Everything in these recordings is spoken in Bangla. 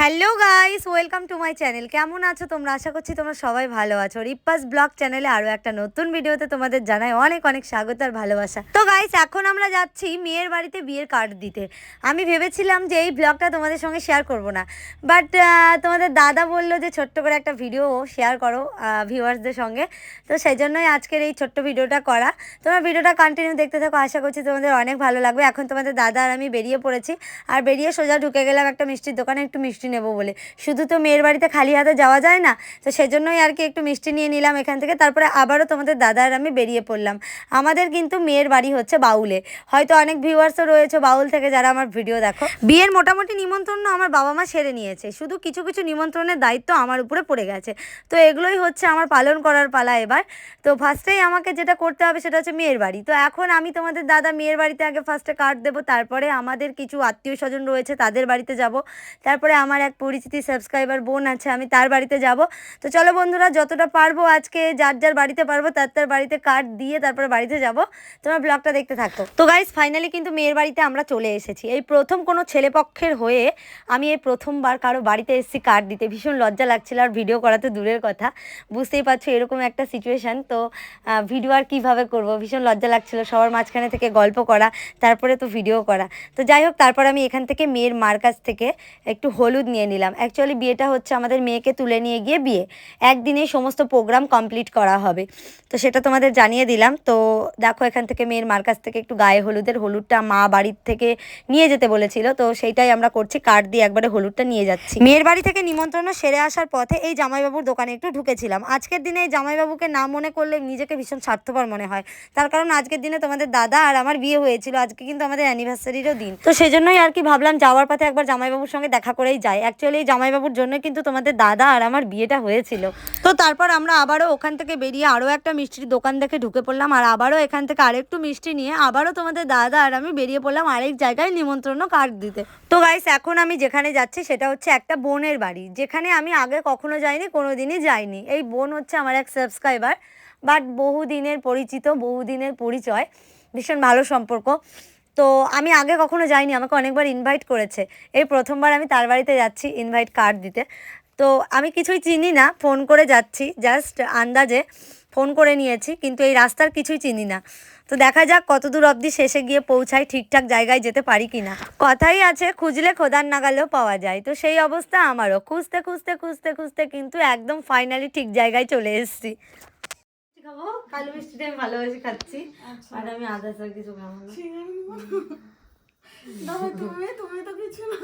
Hello guys, welcome to my channel. কেমন আছো তোমরা? আশা করছি তোমরা সবাই ভালো আছো। রিপ্পাস ব্লগ চ্যানেলে আরও একটা নতুন ভিডিওতে তোমাদের জানাই অনেক অনেক স্বাগত আর ভালোবাসা। তো গাইস, এখন আমরা যাচ্ছি মেয়ের বাড়িতে বিয়ের কার্ড দিতে। আমি ভেবেছিলাম যে এই ব্লগটা তোমাদের সঙ্গে শেয়ার করব না। বাট তোমাদের দাদা বলল যে ছোট্ট করে একটা ভিডিও শেয়ার করো ভিউয়ার্সদের সঙ্গে। তো সেই জন্যই আজকের এই ছোট্ট ভিডিওটা করা। তোমরা ভিডিওটা কন্টিনিউ দেখতে থাকো, আশা করছি তোমাদের অনেক ভালো লাগবে। এখন তোমাদের দাদা আর আমি বেরিয়ে পড়েছি। আর বেরিয়ে সোজা ঢুকে গেলাম একটা মিষ্টির দোকানে, একটু মিষ্টি নেব বলে। শুধু তো মেয়ের বাড়িতে খালি হাতে যাওয়া যায় না, তো সেজন্যই আর কি একটু মিষ্টি নিয়ে নিলাম এখান থেকে। তারপরে আবারও তোমাদের দাদা আর আমি বেরিয়ে পড়লাম। আমাদের কিন্তু মেয়ের বাড়ি হচ্ছে বাউলে। হয়তো অনেক ভিউয়ার্সও রয়েছে বাউল থেকে যারা আমার ভিডিও দেখো। বিয়ের মোটামুটি নিমন্ত্রণ আমার বাবা মা সেরে নিয়েছে। শুধু কিছু কিছু নিমন্ত্রণের দায়িত্ব আমার উপরে পড়ে গেছে। তো এগুলোই হচ্ছে আমার পালন করার পালা এবার। তো ফার্স্টেই আমাকে যেটা করতে হবে সেটা হচ্ছে মেয়ের বাড়ি। তো এখন আমি তোমাদের দাদা মেয়ের বাড়িতে আগে ফার্স্টে কার্ড দেবো, তারপরে আমাদের কিছু আত্মীয় স্বজন রয়েছে তাদের বাড়িতে যাব। তারপরে আমার এক পরিচিতি সাবস্ক্রাইবার বোন আছে, আমি তার বাড়িতে যাব। তো চলো বন্ধুরা, যতটা পারব আজকে যার যার বাড়িতে পারব, তার তার বাড়িতে কার্ড দিয়ে তারপরে বাড়িতে যাব। তোমার ব্লগটা দেখতে থাকো। তো গাইজ ফাইনালি কিন্তু মেয়ের বাড়িতে আমরা চলে এসেছি। এই প্রথম কোনো ছেলেপক্ষের হয়ে আমি এই প্রথমবার কারও বাড়িতে এসেছি কার্ড দিতে। ভীষণ লজ্জা লাগছিল আর ভিডিও করা তো দূরের কথা। বুঝতেই পারছ, এরকম একটা সিচুয়েশান তো ভিডিও আর কীভাবে করব? ভীষণ লজ্জা লাগছিল। সবার মাঝখানে থেকে গল্প করা, তারপরে তো ভিডিও করা। তো যাই হোক, তারপর আমি এখান থেকে মেয়ের মার কাছ থেকে একটু হলুদ নিয়ে নিলাম। অ্যাকচুয়ালি বিয়েটা হচ্ছে আমাদের মেয়েকে তুলে নিয়ে গিয়ে বিয়ে। একদিনেই সমস্ত প্রোগ্রাম কমপ্লিট করা হবে। তো সেটা তোমাদের জানিয়ে দিলাম। তো দেখো, এখান থেকে মেয়ের মার কাছ থেকে একটু গায়ে হলুদের হলুদটা মা বাড়ির থেকে নিয়ে যেতে বলেছিল। তো সেইটাই আমরা করছি কার্ড দিয়ে একবারে হলুদটা নিয়ে যাচ্ছি। মেয়ের বাড়ি থেকে নিমন্ত্রণ সেরে আসার পথে এই জামাইবাবুর দোকানে একটু ঢুকেছিলাম। আজকের দিনে এই জামাইবাবুকে না মনে করলে নিজেকে ভীষণ স্বার্থপর মনে হয়। তার কারণ আজকের দিনে তোমাদের দাদা আর আমার বিয়ে হয়েছিল। আজকে কিন্তু আমাদের অ্যানিভার্সারিরও দিন। তো সেজন্যই আর কি ভাবলাম যাওয়ার পথে একবার জামাইবাবুর সঙ্গে দেখা করেই যাই অ্যাকচুয়ালি জামাইবাবুর জন্য কিন্তু তোমাদের দাদা আর আমার বিয়েটা হয়েছিল। তো তারপর আমরা আবারও ওখান থেকে বেরিয়ে আরও একটা মিষ্টির দোকান দেখে ঢুকে পড়লাম আর আবারও এখান থেকে আরেকটু মিষ্টি নিয়ে আবারও তোমাদের দাদা আর আমি বেরিয়ে পড়লাম আরেক জায়গায় নিমন্ত্রণ কার্ড দিতে। তো গাইস এখন আমি যেখানে যাচ্ছি সেটা হচ্ছে একটা বোনের বাড়ি। যেখানে আমি আগে কখনো যাইনি কোনো দিনই যাইনি। এই বোন হচ্ছে আমার এক সাবস্ক্রাইবার বাট বহুদিনের পরিচিত, বহুদিনের পরিচয়, ভীষণ ভালো সম্পর্ক। তো আমি আগে কখনো যাইনি, আমাকে অনেকবার ইনভাইট করেছে। এই প্রথমবার আমি তার বাড়িতে যাচ্ছি ইনভাইট কার্ড দিতে। তো আমি কিছুই চিনি না ফোন করে যাচ্ছি জাস্ট আন্দাজে ফোন করে নিয়েছি, কিন্তু এই রাস্তার কিছুই চিনি না। তো দেখা যাক কত দূর অবধি শেষে গিয়ে পৌঁছাই, ঠিকঠাক জায়গায় যেতে পারি কি না কথাই আছে, খুঁজলে খোদার নাগালেও পাওয়া যায়। তো সেই অবস্থা আমারও। খুঁজতে খুঁজতে খুঁজতে খুঁজতে কিন্তু একদম ফাইনালি ঠিক জায়গায় চলে এসেছি। খাব। কালো মিষ্টিটা আমি ভালোবেসে খাচ্ছি। আর আমি আদার্স আর কিছু খাব না। তুমি তুমি তো কিছু না।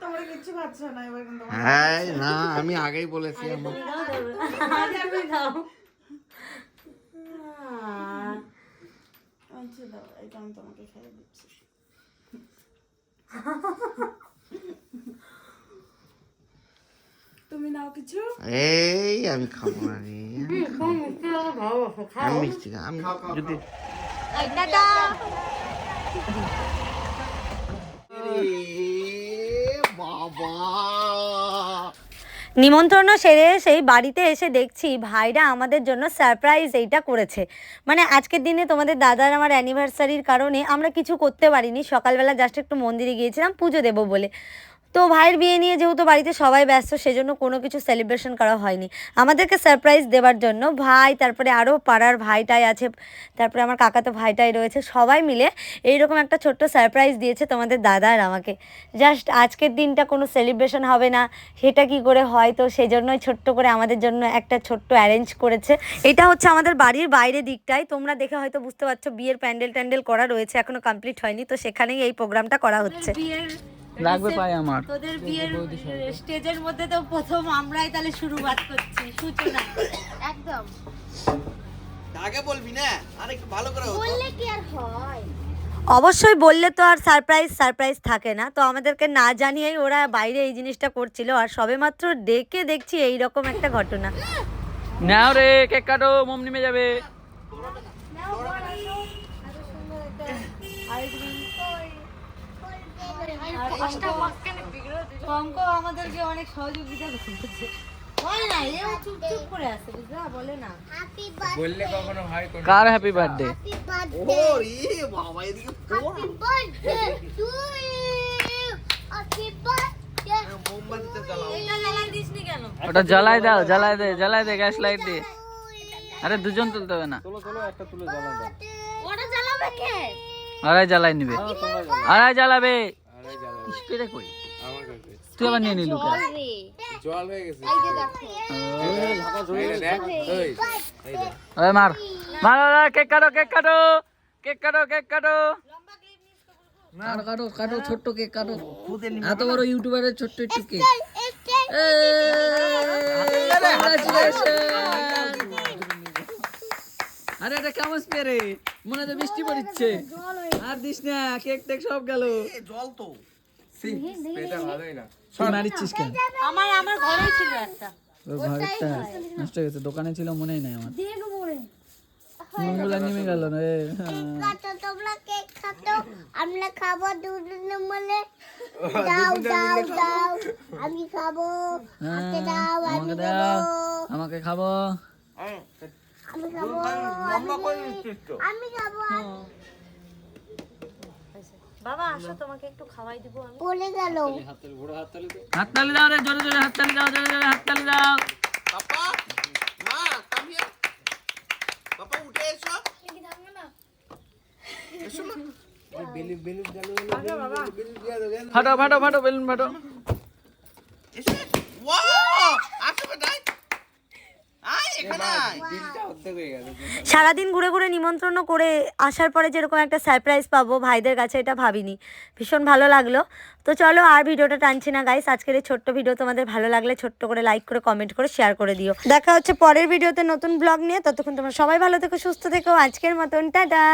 তোমরা কিচ্ছু খাচ্ছ না এবার কিন্তু হ্যাঁ না আমি আগেই বলেছি আমার। আগে খাও আচ্ছা দাও এটা আমি তোমাকে খাইয়ে দিচ্ছি। তুমি নাও কিছু? এই আমি খাব না রে। আমি মিষ্টি আমি যদি নিমন্ত্রণ সেরে সেই বাড়িতে এসে দেখছি ভাইরা আমাদের জন্য সারপ্রাইজ এইটা করেছে। মানে আজকের দিনে তোমাদের দাদার আমার অ্যানিভার্সারির কারণে আমরা কিছু করতে পারিনি। সকালবেলা জাস্ট একটু মন্দিরে গিয়েছিলাম পুজো দেবো বলে। তো ভাইয়ের বিয়ে নিয়ে যেহেতু বাড়িতে সবাই ব্যস্ত, সেজন্য কোনো কিছু সেলিব্রেশন করা হয়নি। আমাদেরকে সারপ্রাইজ দেওয়ার জন্য ভাই, তারপরে আরও পাড়ার ভাইটাই আছে, তারপরে আমার কাকা তো ভাইটাই রয়েছে, সবাই মিলে এইরকম একটা ছোট্ট সারপ্রাইজ দিয়েছে তোমাদের দাদা আর আমাকে। জাস্ট আজকের দিনটা কোনো সেলিব্রেশন হবে না সেটা কি করে হয়? তো সেই জন্যই ছোট্ট করে আমাদের জন্য একটা ছোট্ট অ্যারেঞ্জ করেছে। এটা হচ্ছে আমাদের বাড়ির বাইরে দিকটাই, তোমরা দেখে হয়তো বুঝতে পারছ, বিয়ের প্যান্ডেল ট্যান্ডেল করা রয়েছে, এখনও কমপ্লিট হয়নি, তো সেখানেই এই প্রোগ্রামটা করা হচ্ছে। লাগবে পাই আমার। তোদের বিয়ের স্টেজের মধ্যে তো প্রথম আমরাই তাহলে শুরুবাত করছি সূচনা। একদম। আগে বলবি না? আরে ভালো করে বললে কি আর হয়? অবশ্যই বললে তো আর সারপ্রাইজ সারপ্রাইজ থাকে না। তো আমাদেরকে না জানিয়েই ওরা বাইরে এই জিনিসটা করছিল। আর সবেমাত্র ডেকে দেখছি এই রকম একটা ঘটনা। নাও রে কেক কাটো মোম নেমে যাবে। আমাদেরকে অনেক সহযোগিতা করছে। হয় না এও করে আছে বুঝলা? বলে না। হ্যাপি বার্থডে কার হ্যাপি বার্থডে হ্যাপি বার্থডে রে বাবা এদিকে happy birthday to happy birthday মোমবাতিতে জ্বালাও। ওটা জ্বালাই দাও জ্বালাই দে জ্বালাই দে গ্যাস লাইট দিয়ে আরে দুজন তুলতে হবে না। ওটা জ্বালাবে কে? আড়াই জ্বালাই নিবে। আড়াই জ্বালাবে। স্প্রে কই তুই আবার নিয়ে নিলু জল হয়ে গেছে। এই যে দেখো। এই রে, দেখ ওই এই দেখ। ওই মার। মার মার, কেক কাটো কেক কাটো। কেক কাটো কেক কাটো। কাটো কাটো কাটো ছোট্ট কেক কাটো। এত বড় ইউটিউবারের ছোট্ট একটু কেক। আরে এটা কেমন স্প্রে মনে হচ্ছে বৃষ্টি পড়ছে আর দিস না কেক টেক সব গেল। জল তো। এটা ভালোই না। তুই কেন? আমার আমার ঘরেই ছিল একটা। ঘরেরটা নষ্ট হয়ে গেছে দোকানে ছিল মনেই নাই আমার। মনগুলা নেমে গেল না রে। কাটো তোমরা কেক আমরা খাব দুজনে মিলে। দাও দাও দাও আমি খাব আমাকে দাও আমি আমাকে দাও আমাকে খাব। আমি খাব আমি খাব বাবা আসো তোমাকে একটু খাওয়াই দিব আমি। পড়ে গেল। হাততালি দাও রে জোরে জোরে হাততালি দাও জোরে জোরে হাততালি দাও। পাপা মা কাম পাপা উঠে এসো। বেলুন বেলুন ফাটো ফাটো ফাটো বেলুন ফাটো। এসো ওয়াও আসো আয় সারাদিন ঘুরে ঘুরে নিমন্ত্রণ করে আসার পরে যেরকম একটা সারপ্রাইজ পাবো ভাইদের কাছে এটা ভাবিনি। ভীষণ ভালো লাগল। তো চলো আর ভিডিওটা টানছি না গাইস আজকের এই ছোট্ট ভিডিও তোমাদের ভালো লাগলে ছোট্ট করে লাইক করে কমেন্ট করে শেয়ার করে দিও। দেখা হচ্ছে পরের ভিডিওতে নতুন ব্লগ নিয়ে। ততক্ষণ তোমরা সবাই ভালো থেকো সুস্থ থেকো। আজকের মতন টাটা!